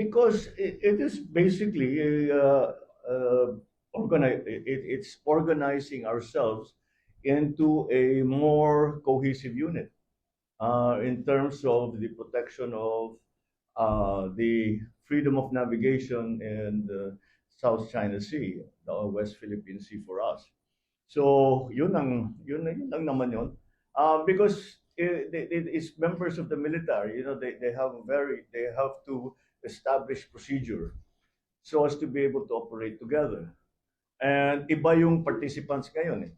because it, it is basically uh, uh, organi- it, it's organizing ourselves into a more cohesive unit uh, in terms of the protection of uh, the freedom of navigation in the South China Sea, the West Philippine Sea for us. So yun ang yun, yun lang naman yun. Uh, because it, it, it is members of the military, you know, they, they have very they have to establish procedure so as to be able to operate together. And iba yung participants ngayon eh.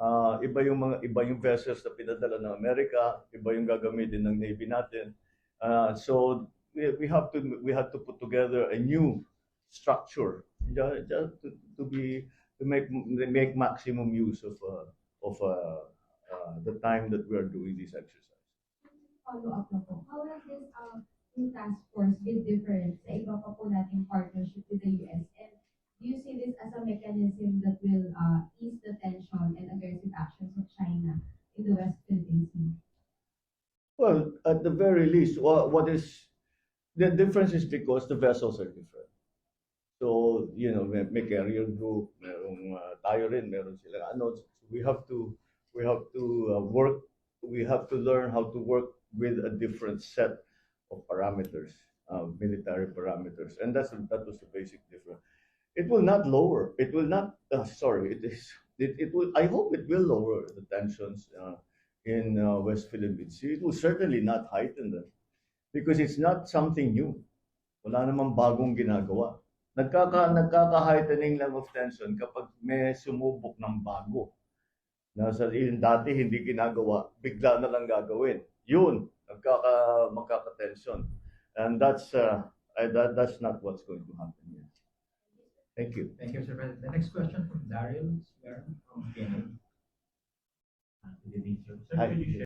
Ah, iba yung mga iba yung vessels na pinadala ng Amerika, iba yung gagamitin ng Navy natin. Ah, so we, we have to we have to put together a new structure just, just to, to be to make make maximum use of uh, of uh, uh, the time that we are doing this exercise. follow-up na po. How has this uh, task force been different sa iba pa po nating partnership with the US? And do you see this as a mechanism that will uh, ease the tension and aggressive actions of China in the West Philippine Sea? Well, at the very least, what, what is the difference is because the vessels are different. So, you know, may, may carrier group, merong uh, tayo rin, meron sila ano, we have to we have to uh, work we have to learn how to work with a different set of parameters, uh, military parameters. And that's that was the basic difference. It will not lower, it will not uh, sorry, it is it, it will I hope it will lower the tensions uh, in uh, West Philippine Sea. It will certainly not heighten them because it's not something new. Wala namang bagong ginagawa. Nagkaka, nagkaka-heightening lang of tension kapag may sumubok ng bago. Na sa yung dati hindi ginagawa, bigla na lang gagawin. Yun, nagkaka, magkaka-tension. And that's, uh, I, that, that's not what's going to happen here. Thank you. Thank you, Mr. President. The next question from Daryl Swear from PNA. To the minister. Sir, Hi. could you share